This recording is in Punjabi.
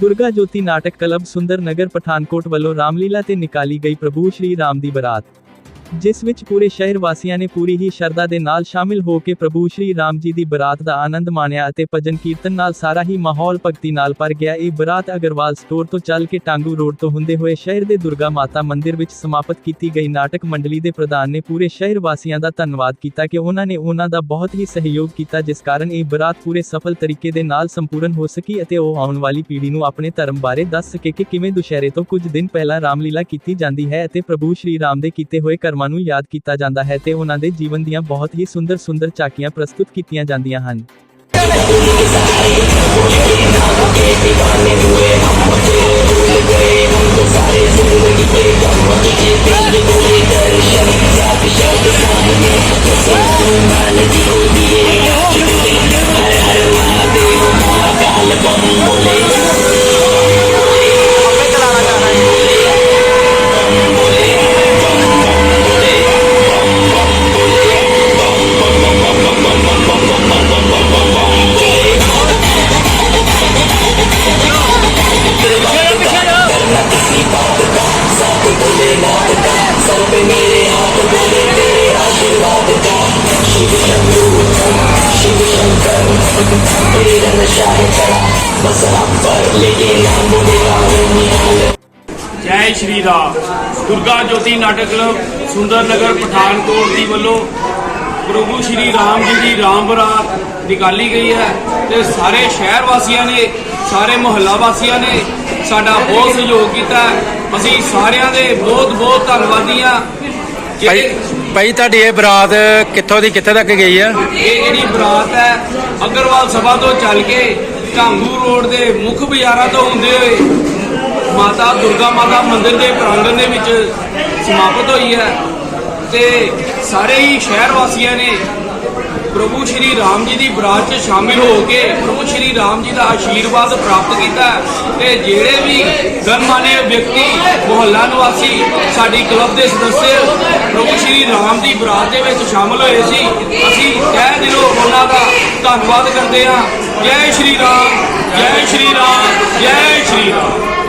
ਦੁਰਗਾ ਜੋਤੀ ਨਾਟਕ ਕਲੱਬ ਸੁੰਦਰ ਨਗਰ ਪਠਾਨਕੋਟ ਵੱਲੋਂ ਰਾਮਲੀਲਾ ਤੇ ਨਿਕਾਲੀ ਗਈ ਪ੍ਰਭੂ ਸ਼੍ਰੀ ਰਾਮ ਦੀ ਬਰਾਤ ਜਿਸ ਵਿੱਚ ਪੂਰੇ ਸ਼ਹਿਰ ਵਾਸੀਆਂ ਨੇ ਪੂਰੀ ਹੀ ਸ਼ਰਧਾ ਦੇ ਨਾਲ ਸ਼ਾਮਿਲ ਹੋ ਕੇ ਪ੍ਰਭੂ ਸ਼੍ਰੀ ਰਾਮ ਜੀ ਦੀ ਬਰਾਤ ਦਾ ਆਨੰਦ ਮਾਣਿਆ ਅਤੇ ਭਜਨ ਕੀਰਤਨ ਨਾਲ ਸਾਰਾ ਹੀ ਮਾਹੌਲ ਭਗਤੀ ਨਾਲ ਭਰ ਗਿਆ। ਇਹ ਬਰਾਤ ਅਗਰਵਾਲ ਸਟੋਰ ਤੋਂ ਚੱਲ ਕੇ ਟਾਂਗੂ ਰੋਡ ਤੋਂ ਹੁੰਦੇ ਹੋਏ ਸ਼ਹਿਰ ਦੇ ਦੁਰਗਾ ਮਾਤਾ ਮੰਦਿਰ ਵਿੱਚ ਸਮਾਪਤ ਕੀਤੀ ਗਈ। ਨਾਟਕ ਮੰਡਲੀ ਦੇ ਪ੍ਰਧਾਨ ਨੇ ਪੂਰੇ ਸ਼ਹਿਰ ਵਾਸੀਆਂ ਦਾ ਧੰਨਵਾਦ ਕੀਤਾ ਕਿ ਉਹਨਾਂ ਨੇ ਉਹਨਾਂ ਦਾ ਬਹੁਤ ਹੀ ਸਹਿਯੋਗ ਕੀਤਾ, ਜਿਸ ਕਾਰਨ ਇਹ ਬਰਾਤ ਪੂਰੇ ਸਫਲ ਤਰੀਕੇ ਦੇ ਨਾਲ ਸੰਪੂਰਨ ਹੋ ਸਕੀ ਅਤੇ ਉਹ ਆਉਣ ਵਾਲੀ ਪੀੜ੍ਹੀ ਨੂੰ ਆਪਣੇ ਧਰਮ ਬਾਰੇ ਦੱਸ ਸਕੇ ਕਿ ਕਿਵੇਂ ਦੁਸ਼ਹਿਰੇ ਤੋਂ ਕੁਝ ਦਿਨ ਪਹਿਲਾਂ ਰਾਮਲੀਲਾ ਕੀਤੀ ਜਾਂਦੀ ਹੈ ਅਤੇ ਪ੍ਰਭੂ ਸ਼੍ਰੀ ਰਾਮ ਦੇ ਕੀਤੇ ਹੋਏ ਕਰਮ ਨੂੰ ਯਾਦ ਕੀਤਾ ਜਾਂਦਾ ਹੈ ਤੇ ਉਹਨਾਂ ਦੇ ਜੀਵਨ ਦੀਆਂ ਬਹੁਤ ਹੀ ਸੁੰਦਰ ਸੁੰਦਰ ਝਾਕੀਆਂ ਪ੍ਰਸਤੁਤ ਕੀਤੀਆਂ ਜਾਂਦੀਆਂ ਹਨ। ਜੈ ਸ਼੍ਰੀ ਰਾਮ। ਦੁਰਗਾ ਜੋਤੀ ਨਾਟਕ ਕਲੱਬ, ਸੁੰਦਰ ਨਗਰ, ਪਠਾਨਕੋਟ ਦੀ ਵੱਲੋਂ ਪ੍ਰਭੂ ਸ਼੍ਰੀ ਰਾਮ ਜੀ ਦੀ ਰਾਮ ਬਰਾਤ ਨਿਕਾਲੀ ਗਈ ਹੈ ਤੇ ਸਾਰੇ ਸ਼ਹਿਰ ਵਾਸੀਆਂ ਨੇ, ਸਾਰੇ ਮੁਹੱਲਾ ਵਾਸੀਆਂ ਨੇ ਸਾਡਾ ਬਹੁਤ ਸਹਿਯੋਗ ਕੀਤਾ। ਅਸੀਂ ਸਾਰਿਆਂ ਦੇ ਬਹੁਤ ਬਹੁਤ ਧੰਨਵਾਦੀ ਹਾਂ ਭਾਈ ਭਾਈ ਤੁਹਾਡੀ ਇਹ ਬਰਾਤ ਕਿੱਥੋਂ ਦੀ ਕਿੱਥੇ ਤੱਕ ਗਈ ਆ ਇਹ ਜਿਹੜੀ ਬਰਾਤ ਹੈ ਅਗਰਵਾਲ ਸਭਾ ਤੋਂ ਚੱਲ ਕੇ ਢਾਂਗੂ ਰੋਡ ਦੇ ਮੁੱਖ ਬਾਜ਼ਾਰਾਂ ਤੋਂ ਹੁੰਦੇ ਹੋਏ ਮਾਤਾ ਦੁਰਗਾ ਮਾਤਾ ਮੰਦਿਰ ਦੇ ਪ੍ਰਾਂਗਣ ਦੇ ਵਿੱਚ ਸਮਾਪਤ ਹੋਈ ਹੈ ਤੇ ਸਾਰੇ ਹੀ ਸ਼ਹਿਰ ਵਾਸੀਆਂ ਨੇ ਪ੍ਰਭੂ ਸ਼੍ਰੀ ਰਾਮ ਜੀ ਦੀ ਬਰਾਤ 'ਚ ਸ਼ਾਮਿਲ ਹੋ ਕੇ ਪ੍ਰਭੂ ਸ਼੍ਰੀ ਰਾਮ ਜੀ ਦਾ ਆਸ਼ੀਰਵਾਦ ਪ੍ਰਾਪਤ ਕੀਤਾ ਹੈ। ਤੇ ਜਿਹੜੇ ਵੀ ਗਨਮਾਨੇ ਵਿਅਕਤੀ, ਮੁਹੱਲਾ ਨਿਵਾਸੀ, ਸਾਡੀ ਕਲੱਬ ਦੇ ਸਦੱਸਿਆ ਪ੍ਰਭੂ ਸ਼੍ਰੀ ਰਾਮ ਦੀ ਬਰਾਤ ਦੇ ਵਿੱਚ ਸ਼ਾਮਿਲ ਹੋਏ ਸੀ, ਅਸੀਂ ਤਹਿ ਦਿਲੋਂ ਉਹਨਾਂ ਦਾ ਧੰਨਵਾਦ ਕਰਦੇ ਹਾਂ। ਜੈ ਸ਼੍ਰੀ ਰਾਮ, ਜੈ ਸ਼੍ਰੀ ਰਾਮ, ਜੈ ਸ਼੍ਰੀ ਰਾਮ।